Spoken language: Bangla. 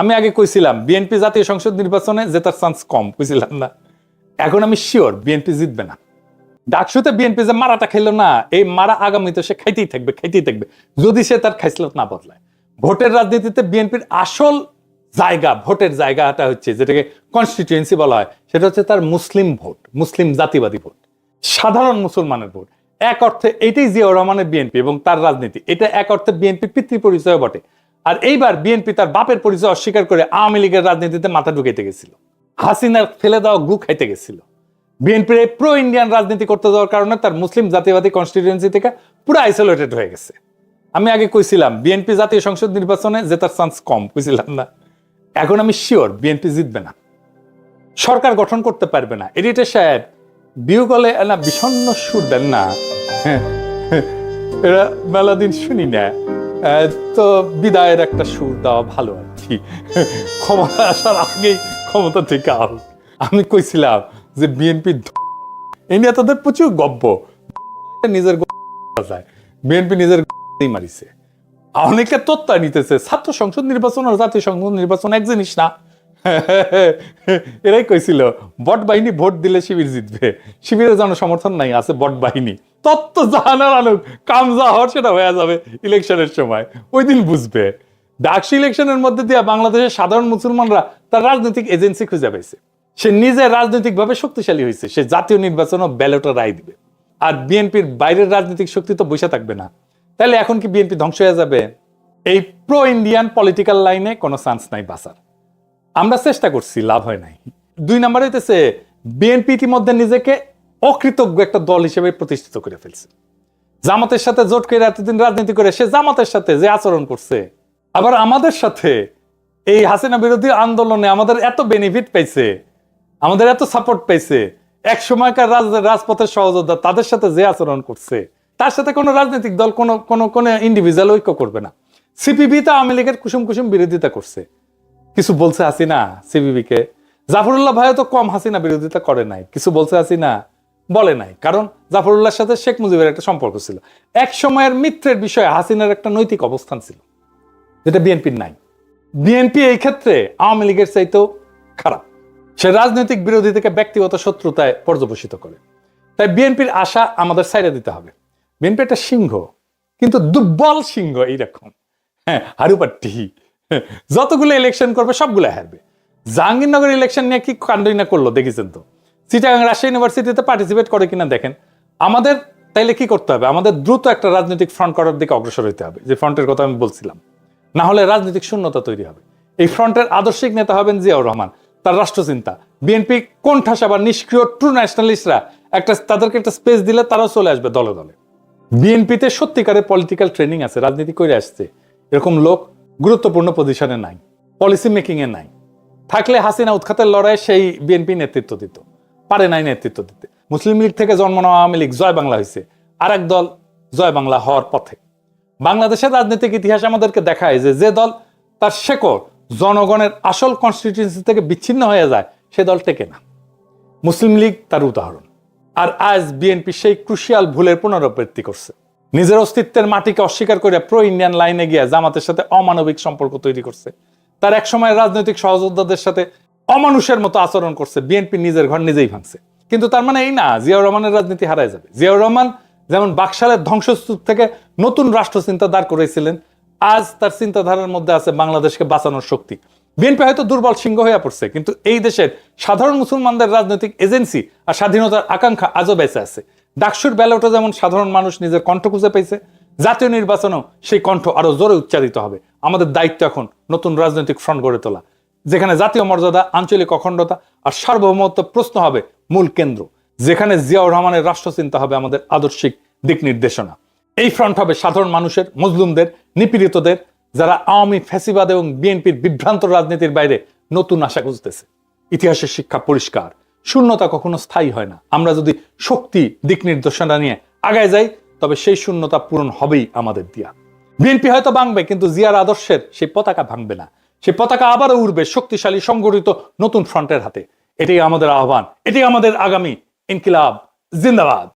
আমি আগে কইছিলাম, বিএনপি জাতীয় সংসদ নির্বাচনে জেতার চান্স কম, কইছিলাম না। এখন আমি শিওর বিএনপি জিতবে না। ডাকসুতে বিএনপি যে মারাটা খেলো না, এই মারা আগামীতে সে খাইতেই থাকবে খাইতেই থাকবে। যদি সে তার খাইসলত না বদলায়। ভোটের রাজনীতিতে বিএনপির আসল জায়গা, ভোটের জায়গাটা হচ্ছে যেটাকে কনস্টিটিউয়েন্সি বলা হয়, সেটা হচ্ছে তার মুসলিম ভোট, মুসলিম জাতিবাদী ভোট। সাধারণ মুসলমানের ভোট। এক অর্থে এইটাই জিয়াউর রহমানের বিএনপি এবং তার রাজনীতি। এটা এক অর্থে বিএনপির পিতৃ পরিচয় বটে। আর এইবার বিএনপি তার বাপের পরিচয় অস্বীকার করে আওয়ামী লীগের রাজনীতিতে মাথা ঢুকাইতে গেছিল। হাসিনার ফেলে দেওয়া গু খাইতে গেছিল। বিএনপির এই প্রো ইন্ডিয়ান রাজনীতি করতে যাওয়ার কারণে তার মুসলিম জাতীয়বাদী কনস্টিটিউয়েন্সি থেকে পুরো আইসোলেটেড হয়ে গেছে। আমি আগে কইছিলাম বিএনপি জাতীয় সংসদ নির্বাচনে জেতার চান্স কম কইছিলাম না। এখন আমি শিওর বিএনপি জিতবে না। সরকার গঠন করতে পারবে না। এডিটর সাহেব বিউ গলে না বিষণ্ণ সুর দেন না। হ্যাঁ, এরা মেলা দিন শুনি না। তো বিদায়ের একটা সুর দেওয়া ভালো আর কি। ক্ষমতা আসার আগেই ক্ষমতা থেকে আল আমি কইছিলাম যে বিএনপি ইন্ডিয়া তাদের প্রচুর গব্য নিজের বিএনপি নিজের মারিছে। অনেকে তত্ত্বা নিতেছে, ছাত্র সংসদ নির্বাচন আর জাতীয় সংসদ নির্বাচন এক জিনিস না। এরাই কইছিল, বট বাহিনী ভোট দিলে শিবির জিতবে। শিবিরের যেন সমর্থন নাই, আছে বট বাহিনী। তত্ত্ব জাহানার আনুক, কাম যা হওয়ার সেটা হয়ে যাবে ইলেকশনের সময়। ওই দিন বুঝবে। ডাকসু ইলেকশনের মধ্যে দিয়ে বাংলাদেশের সাধারণ মুসলমানরা তার রাজনৈতিক এজেন্সি খুঁজে পাইছে। সে নিজে রাজনৈতিকভাবে শক্তিশালী হয়েছে সে জাতীয় নির্বাচন ও ব্যালটে রায় দিবে। আর বিএনপির বাইরের রাজনৈতিক শক্তি তো বসে থাকবে না। তাহলে এখন কি বিএনপি ধ্বংস হয়ে যাবে? এই প্রো ইন্ডিয়ান পলিটিক্যাল লাইনে কোনো চান্স নাই বাঁচার। আমরা চেষ্টা করছি, লাভ হয় নাই। দুই নম্বর হইতেছে, বিএনপি ইতিমধ্যে নিজেকে অকৃতজ্ঞ একটা দল হিসেবে প্রতিষ্ঠিত করে ফেলছে। জামাতের সাথে জোট করে এতদিন রাজনীতি করে, সে জামাতের সাথে যে আচরণ করছে, আবার আমাদের সাথে এই হাসিনা বিরোধী আন্দোলনে আমাদের এত বেনিফিট পাইছে, আমাদের এত সাপোর্ট পাইছে, এক সময়কার রাজপথের সহযোদ্ধা তাদের সাথে যে আচরণ করছে, তার সাথে কোনো রাজনৈতিক দল, কোনো কোনো কোনো ইন্ডিভিজুয়াল ঐক্য করবে না। সিপিবি তো আওয়ামী লীগের কুসুম কুসুম বিরোধিতা করছে। কিছু বলছে হাসিনা সিবিবি কে। জাফরুল্লাহ ভাইও তো কম হাসিনা বিরোধিতা করে নাই। কিছু বলছে হাসিনা, বলে নাই। কারণ জাফরুল্লাহর সাথে শেখ মুজিবের একটা সম্পর্ক ছিল। এক সময়ের মিত্রের বিষয়ে হাসিনার একটা নৈতিক অবস্থান ছিল, যেটা বিএনপির নাই। বিএনপি এই ক্ষেত্রে আওয়ামী লীগের চাইতেও খারাপ। সে রাজনৈতিক বিরোধী থেকে ব্যক্তিগত শত্রুতায় পর্যবসিত করে। তাই বিএনপির আশা আমাদের সাইডে দিতে হবে। বিএনপি একটা সিংহ, কিন্তু দুর্বল সিংহ এইরকম। হ্যাঁ হারুপাট্টি। যতগুলো ইলেকশন করবে, সবগুলো হারবে। জাহাঙ্গীরনগর ইলেকশন নিয়ে কি কাণ্ডই না করল, দেখেছেন তো? চিটাগাং রাজশাহী ইউনিভার্সিটিতে পার্টিসিপেট করে কিনা দেখেন। আমাদের তাইলে কি করতে হবে? আমাদের দ্রুত একটা রাজনৈতিক ফ্রন্ট করার দিকে অগ্রসর হতে হবে। যে ফ্রন্টের কথা আমি বলছিলাম। না হলে রাজনৈতিক শূন্যতা তৈরি হবে। এই ফ্রন্টের আদর্শিক নেতা হবেন জিয়াউর রহমান, তার রাষ্ট্রচিন্তা। বিএনপি কোন ঠাসা বা নিষ্ক্রিয় ট্রু ন্যাশনালিস্টরা একটা, তাদেরকে একটা স্পেস দিলে তারাও চলে আসবে দলে দলে। বিএনপিতে সত্যিকারের পলিটিক্যাল ট্রেনিং আছে, রাজনীতি করে আসছে। এরকম লোক গুরুত্বপূর্ণ পজিশনে নাই পলিসি মেকিং এ নাই। থাকলে হাসিনা উৎখাতের লড়াইয়ে সেই বিএনপি নেতৃত্ব দিত, পারে নাই নেতৃত্ব দিতে। মুসলিম লীগ থেকে জন্ম নেওয়া আওয়ামী লীগ জয় বাংলা হয়েছে আর এক দল জয় বাংলা হওয়ার পথে। বাংলাদেশের রাজনৈতিক ইতিহাস আমাদেরকে দেখায় যে যে দল তার শেকড় জনগণের আসল কনস্টিটিউন্সি থেকে বিচ্ছিন্ন হয়ে যায়, সে দল টেকে না। মুসলিম লীগ তার উদাহরণ। আর আজ বিএনপি সেই ক্রুশিয়াল ভুলের পুনরাবৃত্তি করছে। নিজের অস্তিত্বের মাটিকে অস্বীকার করে প্রো ইন্ডিয়ান লাইনে গিয়ে জামাতের সাথে অমানবিক সম্পর্ক তৈরি করছে। তার এক সময় রাজনৈতিক সহযোদ্ধাদের সাথে অমানুষের মতো আচরণ করছে, বিএনপি নিজের ঘর নিজেই ভাঙছে। কিন্তু তার মানে এই না, জিয়াউর রহমানের রাজনীতি হারায় যাবে। জিয়াউর রহমান যেমন বাকশালের ধ্বংসস্তূপ থেকে নতুন রাষ্ট্র চিন্তা দাঁড় করেছিলেন আজ তার চিন্তাধারার মধ্যে আছে বাংলাদেশকে বাঁচানোর শক্তি। বিএনপি হয়তো দুর্বল সিংহ হয়ে পড়ছে, কিন্তু এই দেশের সাধারণ মুসলমানদের রাজনৈতিক এজেন্সি আর স্বাধীনতার আকাঙ্ক্ষা আজও বেঁচে আছে। ডাকসুর ব্যালটে যেমন সাধারণ মানুষ নিজের কণ্ঠ খুঁজে পেয়েছে, জাতীয় নির্বাচনেও সেই কণ্ঠ আরও জোরে উচ্চারিত হবে। আমাদের দায়িত্ব এখন নতুন রাজনৈতিক ফ্রন্ট গড়ে তোলা, যেখানে জাতীয় মর্যাদা, আঞ্চলিক অখণ্ডতা আর সার্বভৌমত্ব প্রশ্ন হবে মূল কেন্দ্র, যেখানে জিয়াউর রহমানের রাষ্ট্রচিন্তা হবে আমাদের আদর্শিক দিক নির্দেশনা। এই ফ্রন্ট হবে সাধারণ মানুষের মজলুমদের নিপীড়িতদের, যারা আওয়ামী ফ্যাসিবাদ এবং বিএনপির বিভ্রান্ত রাজনীতির বাইরে নতুন আশা খুঁজতেছে। ইতিহাসের শিক্ষা পরিষ্কার। শূন্যতা কখনো স্থায়ী হয় না। আমরা যদি শক্তি, দিক নির্দেশনা নিয়ে আগায় যাই, তবে সেই শূন্যতা পূরণ হবেই আমাদের দিয়া। বিএনপি হয়তো ভাঙবে, কিন্তু জিয়ার আদর্শের সেই পতাকা ভাঙবে না। সেই পতাকা আবারও উঠবে শক্তিশালী, সংগঠিত, নতুন ফ্রন্টের হাতে। এটাই আমাদের আহ্বান, এটাই আমাদের আগামী ইনকিলাব। জিন্দাবাদ।